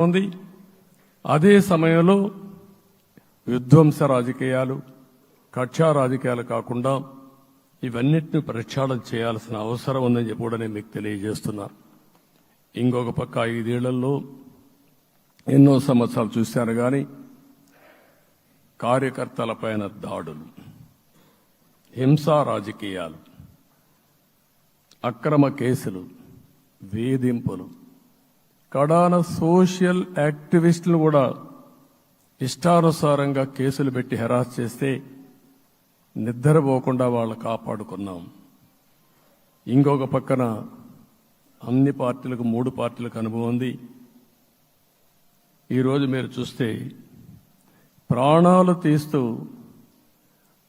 ఉంది. అదే సమయంలో విధ్వంస రాజకీయాలు కక్షా రాజకీయాలు కాకుండా ఇవన్నిటిని ప్రక్షాళన చేయాల్సిన అవసరం ఉందని చెప్పి కూడా నేను మీకు తెలియజేస్తున్నా. ఇంకొక పక్క ఐదేళ్ళలో ఎన్నో సంవత్సరాలు చూశాను కానీ కార్యకర్తలపైన దాడులు హింసా రాజకీయాలు అక్రమ కేసులు వేధింపులు కడాన సోషల్ యాక్టివిస్టులు కూడా ఇష్టానుసారంగా కేసులు పెట్టి హెరాస్ చేస్తే నిద్రపోకుండా వాళ్ళు కాపాడుకున్నాం. ఇంకొక పక్కన అన్ని పార్టీలకు మూడు పార్టీలకు అనుభవం ఉంది. ఈరోజు మీరు చూస్తే ప్రాణాలు తీస్తూ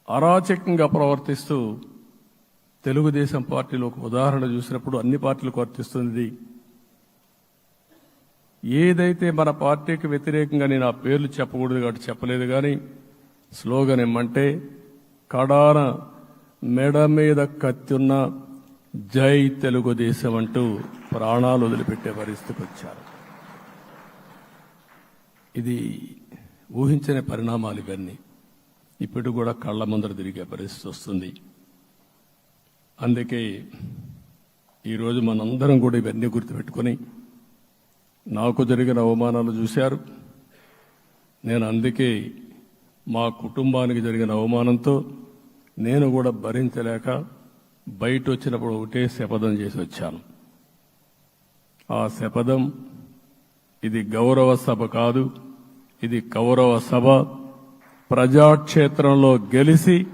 అరాచకంగా ప్రవర్తిస్తూ తెలుగుదేశం పార్టీలో ఒక ఉదాహరణ చూసినప్పుడు అన్ని పార్టీలకు వర్తిస్తుంది. ఏదైతే మన పార్టీకి వ్యతిరేకంగా నేను ఆ పేర్లు చెప్పకూడదు కాబట్టి చెప్పలేదు కానీ స్లోగన్ ఏమంటే కడాన మెడ మీద కత్తున్న జై తెలుగుదేశం అంటూ ప్రాణాలు వదిలిపెట్టే పరిస్థితికి వచ్చారు. ఇది ఊహించని పరిణామాలు ఇవన్నీ. ఇప్పుడు కూడా కళ్ళ ముందర తిరిగే పరిస్థితి వస్తుంది. అందుకే ఈరోజు మనందరం కూడా ఇవన్నీ గుర్తుపెట్టుకొని నాకు జరిగిన అవమానాలు చూశారు. నేను అందుకే మా కుటుంబానికి జరిగిన అవమానంతో నేను కూడా భరించలేక బయట వచ్చినప్పుడు ఒకటే శపథం చేసి వచ్చాను. ఆ శపథం ఇది గౌరవ సభ కాదు ఇది కౌరవ సభ. ప్రజాక్షేత్రంలో గెలిచి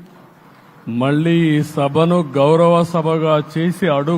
మళ్ళీ ఈ సభను గౌరవ సభగా చేసి అడుగు